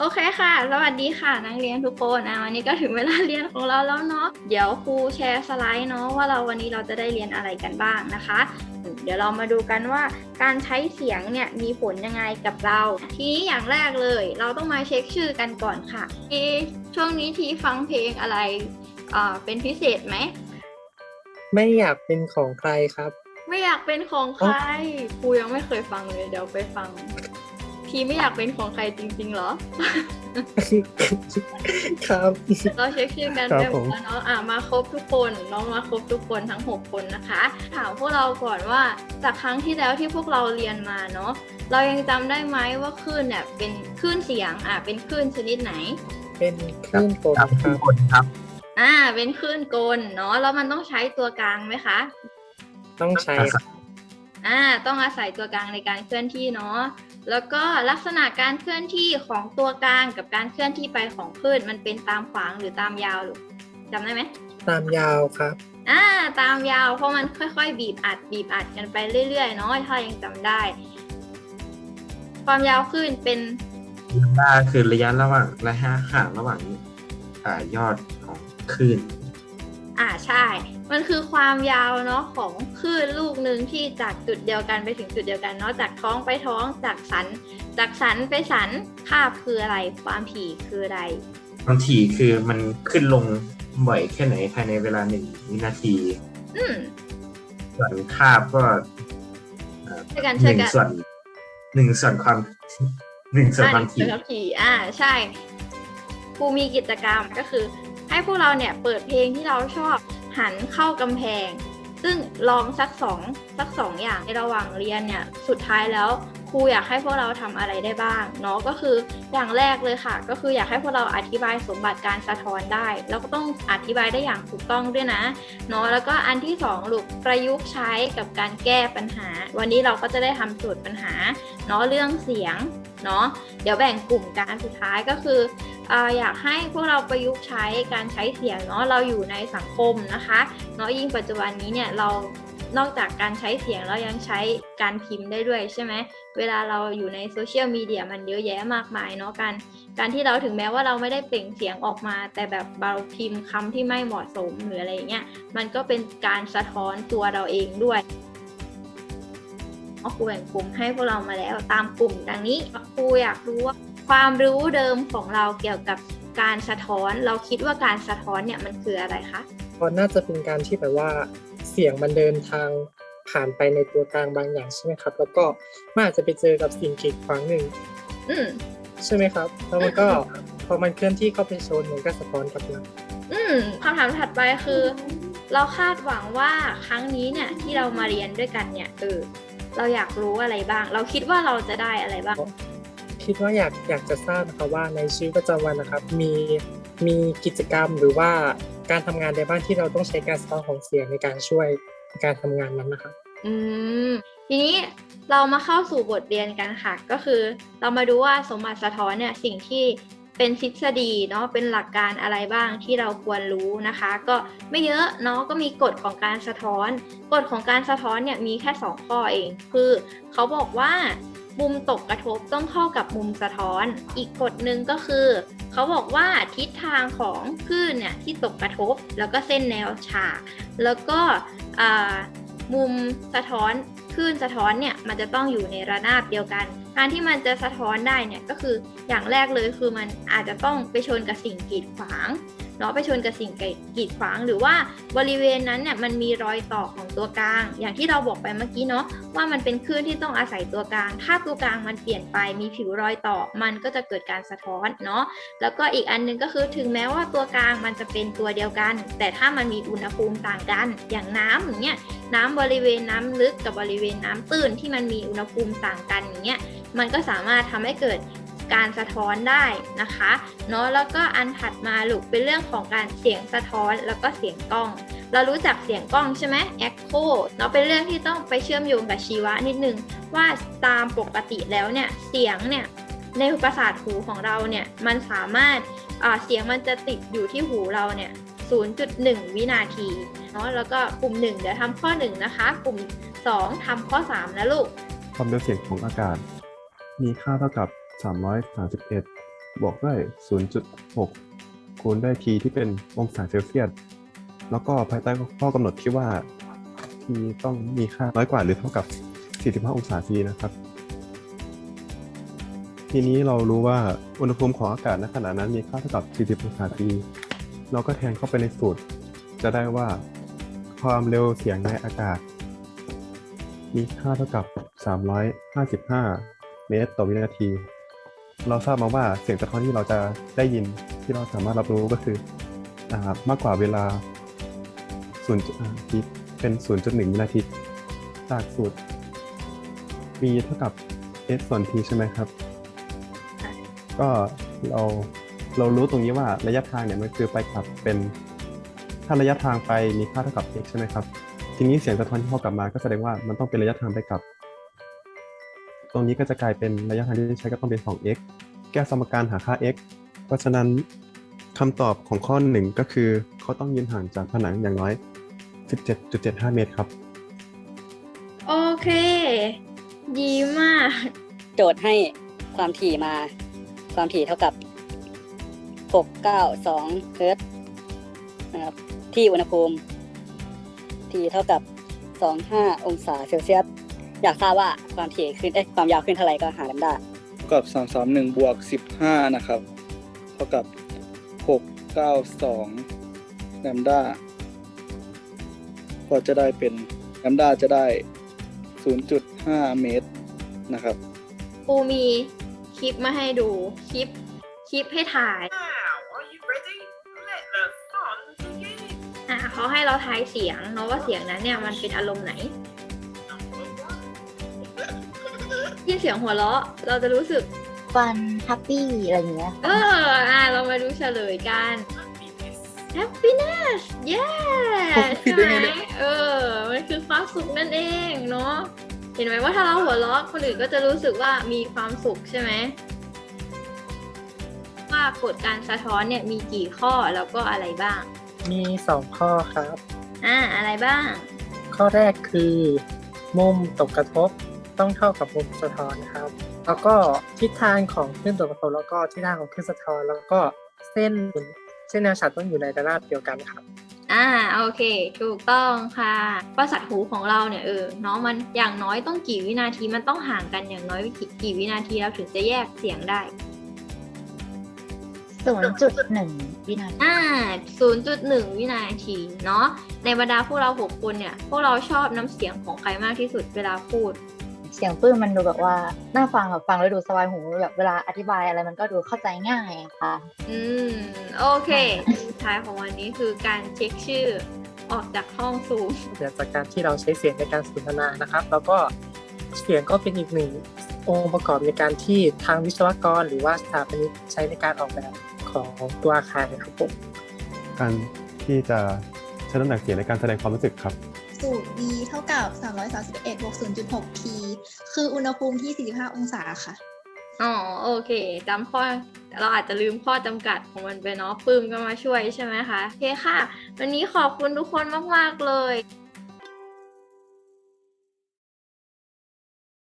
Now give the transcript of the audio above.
โอเคค่ะ สวัสดีค่ะ นักเรียนทุกคนอะวันนี้ก็ถึงเวลาเรียนของเราแล้วเนาะ เดี๋ยวครูแชร์สไลด์เนาะว่าเราวันนี้เราจะได้เรียนอะไรกันบ้างนะคะ เดี๋ยวเรามาดูกันว่าการใช้เสียงเนี่ยมีผลยังไงกับเรา ทีนี้อย่างแรกเลย เราต้องมาเช็คชื่อกันก่อนค่ะทีช่วงนี้ทีฟังเพลงอะไรอ่าเป็นพิเศษไหม ไม่อยากเป็นของใครครับ ไม่อยากเป็นของใคร ครูยังไม่เคยฟังเลย เดี๋ยวไปฟัง ทีไม่อยากเป็นของใครจริงๆเหรอ ครับ เราเช็คชื่อกันครับเรียบผร้มอยเนาะอะมาครบทุกคนน้องมาครบทุกคนทั้ง 6 คนนะคะ ถามพวกเราก่อนว่าจากครั้งที่แล้วที่พวกเราเรียนมาเนาะเรายังจำได้ไหมว่าคลื่นเนี่ยเป็นคลื่นเสียงอะเป็นคลื่นชนิดไหน เป็นคลื่นกลครับคทุรักบคนครับอ่าเป็นคลื่นกลเนาะแล้วมันต้องใช้ตัวกลางไหมคะ ต้องใช้ครับ อ่าต้องอาศัยตัวกลางในการเคลื่อนที่เนาะแล้วก็ลักษณะการเคลื่อนที่ของตัวกลางกับการเคลื่อนที่ไปของคลื่นมันเป็นตามขวางหรือตามยาวหรือจำได้ไหมตามยาวครับอ่าตามยาวเพราะมันค่อย ๆ บีบอัดบีบอัดกันไปเรื่อยๆเนาะถ้ายังจำได้ ความยาวคลื่นเป็นว่าคือระยะระหว่างระยะห่างระหว่างอ่ายอดของคลื่น อ่าใช่ มันคือความยาวเนาะของคลื่นลูกหนึ่งที่จากจุดเดียวกันไปถึงจุดเดียวกันเนาะจากท้องไปท้องจากสัน จากสันไปสันคาบคืออะไร ความถี่คืออะไรบางทีคือมันขึ้นลงบ่อยแค่ไหนภายในเวลาหนึ่งวินาที อืมส่วนคาบก็เอ่อช่วยกันหช่วยนึ่งกันส่วนหนึ่งส่วนความหนึ่งส่วนอ่าความถี่ครับถี่อ่าใช่ครูมีกิจกรรมก็คือ ให้พวกเราเนี่ยเปิดเพลงที่เราชอบหันเข้ากำแพง ซึ่งลองสักสองสักสองอย่างในระหว่างเรียนเนี่ยสุดท้ายแล้วครูอยากให้พวกเราทำอะไรได้บ้างเนาะก็คืออย่างแรกเลยค่ะ ก็คืออยากให้พวกเราอธิบายสมบัติการสะท้อนได้ แล้วก็ต้องอธิบายได้อย่างถูกต้องด้วยนะเนาะแล้วก็อันที่สองลูกประยุกต์ใช้กับการแก้ปัญหา วันนี้เราก็จะได้ทำโจทย์ปัญหาเนาะเรื่องเสียงเนาะเดี๋ยวแบ่งกลุ่มกันสุดท้ายก็คือ อยากให้พวกเราประยุกต์ใช้การใช้เสียงเนาะเราอยู่ในสังคมนะคะเนาะยิ่งปัจจุบันนี้เนี่ยเรานอกจากการใช้เสียงเรายังใช้การพิมพ์ได้ด้วยใช่ไหมเวลาเราอยู่ในโซเชียลมีเดียมันเยอะแยะมากมายเนาะการการที่เราถึงแม้ว่าเราไม่ได้เปล่งเสียงออกมา แต่แบบเราพิมพ์คำที่ไม่เหมาะสมหรืออะไรเงี้ยมันก็เป็นการสะท้อนตัวเราเองด้วยครูแบ่งกลุ่มให้พวกเรามาแล้วตามกลุ่มดังนี้ครูอยากรู้ว่า ความรู้เดิมของเราเกี่ยวกับการสะท้อน เราคิดว่าการสะท้อนเนี่ยมันคืออะไรคะเพราะน่าจะเป็นการที่แบบว่าเสียงมันเดินทางผ่านไปในตัวกลางบางอย่างใช่ไหมครับ แล้วก็มันอาจจะไปเจอกับสิ่งกีดขวางหนึ่งอืมใช่ไหมครับ แล้วมันก็พอมันเคลื่อนที่เข้าไปชนมันก็สะท้อนกลับมาอืมคำถามถัดไปคือ เราคาดหวังว่าครั้งนี้เนี่ยที่เรามาเรียนด้วยกันเนี่ยเออเราอยากรู้อะไรบ้าง เราคิดว่าเราจะได้อะไรบ้าง คิดว่าอยากอยากจะทราบนะครับว่าในชีวิตประจำวันนะครับ มีมีกิจกรรมหรือว่าการทำงานใดบ้างที่เราต้องใช้การสะท้อนของเสียงในการช่วยการทำงานนั้นนะครับอืมทีนี้เรามาเข้าสู่บทเรียนกันค่ะ ก็คือเรามาดูว่าสมบัติสะท้อนเนี่ยสิ่งที่เป็นทฤษฎีเนาะเป็นหลักการอะไรบ้างที่เราควรรู้นะคะ ก็ไม่เยอะเนาะก็มีกฎของการสะท้อน กฎของการสะท้อนเนี่ยมีแค่ 2 ข้อเอง คือเขาบอกว่า มุมตกกระทบต้องเท่ากับมุมสะท้อน อีกกฎหนึ่งก็คือ เขาบอกว่าทิศทางของคลื่นเนี่ยที่ตกกระทบ แล้วก็เส้นแนวฉาก แล้วก็มุมสะท้อนคลื่นสะท้อนเนี่ยมันจะต้องอยู่ในระนาบเดียวกัน การที่มันจะสะท้อนได้เนี่ยก็คืออย่างแรกเลยคือมันอาจจะต้องไปชนกับสิ่งกีดขวาง เนาะไปชนกับสิ่งกีดขวาง หรือว่าบริเวณนั้นเนี่ยมันมีรอยต่อของตัวกลาง อย่างที่เราบอกไปเมื่อกี้เนาะว่ามันเป็นคลื่นที่ต้องอาศัยตัวกลาง ถ้าตัวกลางมันเปลี่ยนไปมีผิวรอยต่อ มันก็จะเกิดการสะท้อนเนาะแล้วก็อีกอันหนึงก็คือถึงแม้ว่าตัวกลางมันจะเป็นตัวเดียวกัน แต่ถ้ามันมีอุณหภูมิต่างกัน อย่างน้ำอย่างเงี้ยน้ำบริเวณน้ำลึกกับบริเวณน้ำตื้นที่มันมีอุณหภูมิต่างกันอย่างเงี้ยมันก็สามารถทำให้เกิด การสะท้อนได้นะคะเนาะแล้วก็อันถัดมาลูกเป็นเรื่องของการเสียงสะท้อนแล้วก็เสียงกล้อง เรารู้จักเสียงกล้องใช่ไหม echo เนาะเป็นเรื่องที่ต้องไปเชื่อมโยงกับชีวะนิดนึง ว่าตามปกติแล้วเนี่ยเสียงเนี่ยในประสาทหูของเราเนี่ยมันสามารถอ่าเสียงมันจะติดอยู่ที่หูเราเนี่ย 0.1 วินาทีเนาะแล้วก็กลุ่ม 1 เดี๋ยวทำข้อ 1 นะคะ กลุ่ม 2ทำข้อ 3 นะลูก ความเร็วเสียงของอากาศ มีค่าเท่ากับ 331 บวกด้วย 0.6 คูณด้วย t ที่เป็นองศาเซลเซียส แล้วก็ภายใต้ข้อกำหนดที่ว่า t ต้องมีค่าน้อยกว่าหรือเท่ากับ 45 องศา c นะครับ ทีนี้เรารู้ว่าอุณหภูมิของอากาศณขณะนั้นมีค่าเท่ากับ 40 องศา c เราก็แทนเข้าไปในสูตร จะได้ว่าความเร็วเสียงในอากาศ มีค่าเท่ากับ 355 เมตรต่อวินาที เราทราบมาว่าเสียงสะท้อนที่เราจะได้ยินที่เราสามารถรับรู้ก็คืออามากกว่าเวลา0อ่าที่เป็น 0.1วินาทีจากสูตร v เท่ากับ s ส่วน t ใช่ไหมครับ ก็เราเรารู้ตรงนี้ว่าระยะทางเนี่ยมันคือไปกลับเป็นถ้าระยะทางไปมีค่าเท่ากับ x ใช่ไหมครับ ทีนี้เสียงสะท้อนที่เข้ากลับมาก็แสดงว่ามันต้องเป็นระยะทางไปกลับต รงนี้ก็จะกลายเป็นระยะทางที่ใช้ก็ต้องเป็น 2x แก้สมการหาค่า x เพราะฉะนั้นคำตอบของข้อหนึ่งก็คือเขาต้องยืนห่างจากผนังอย่างน้อย 17.75 เมตรครับ โอเค ดีมาก โจทย์ให้ความถี่มา ความถี่เท่ากับ 692 เฮิร์ตนะครับ ที่อุณหภูมิ ที่เท่ากับ 25 องศาเซลเซียส อยากทราบว่าความถี่ขึ้นเอ้ยความยาวขึ้นเท่าไหร่ก็หาลำได้เท่ากับสามสามหนึ่งบวกสิบห้านะครับเท่ากับหกเก้าสองแลมด้าก็จะได้เป็นแลมด้าจะได้ศูนย์จุดห้าเมตรนะครับ ปูมีคลิปมาให้ดูคลิปคลิปให้ถ่าย Now, are you ready? Let the fun begin. อะเขาให้เราทายเสียงเนาะว่าเสียงนั้นเนี่ยมันเป็นอารมณ์ไหน สียงหัวเราะ เราจะรู้สึก ฟันแฮปปี้อะไรอย่างเงี้ย เออ อะ เรามาดูเฉลยกัน Happiness. happiness yes คิดใช่ได้ไหไงมเนี่ย เออ มันคือความสุขนั่นเองเนาะ เห็นไหมว่าถ้าเราหัวเราะคนอื่นก็จะรู้สึกว่ามีความสุขใช่ไหม ว่ากฎการสะท้อนเนี่ยมีกี่ข้อแล้วก็อะไรบ้าง มีสองข้อครับ อ่า อะไรบ้าง ข้อแรกคือ มุมตกกระทบ ต้องเท่ากับมุมสะท้อนนะครับ แล้วก็ทิศทางของคลื่นตกกระทบแล้วก็ทิศทางของคลื่นสะท้อน แล้วก็เส้นเส้นแนวฉัตรต้องอยู่ในระนาบเดียวกันครับอ่าโอเค ถูกต้องค่ะประสาทหูของเราเนี่ยเออเนาะมันอย่างน้อยต้องกี่วินาทีมันต้องห่างกันอย่างน้อยกี่กี่วินาทีเราถึงจะแยกเสียงได้0.1 วินาทีอ่า0.1 วินาทีเนาะในบรรดาพวกเราหกคนเนี่ย พวกเราชอบน้ำเสียงของใครมากที่สุดเวลาพูด เสียงปื้มมันดูแบบว่าน่าฟังแบบฟังแล้วดูสบายหูแบบเวลาอธิบายอะไรมันก็ดูเข้าใจง่ายอะค่ะ อืม โอเคสุดท้ายของวันนี้คือการเช็คชื่อออกจากห้องซูมเกิดจากการที่เราใช้เสียงในการสนทนานะครับ แล้วก็เสียงก็เป็นอีกหนึ่งองค์ประกอบในการที่ทางวิศวกร หรือว่าสถาปนิกใช้ในการออกแบบของตัวอาคารนะครับผมการที่จะใช้น้ำหนักเสียงในการแสดงความรู้สึกครับสูตร V เท่ากับ 331บวก0.6 T คืออุณหภูมิที่ 45 องศาค่ะ อ๋อโอเคจำข้อเราอาจจะลืมข้อจำกัดของมันไปเนาะปื้มก็มาช่วยใช่ไหมคะโอเคค่ะ วันนี้ขอบคุณทุกคนมาก ๆ เลย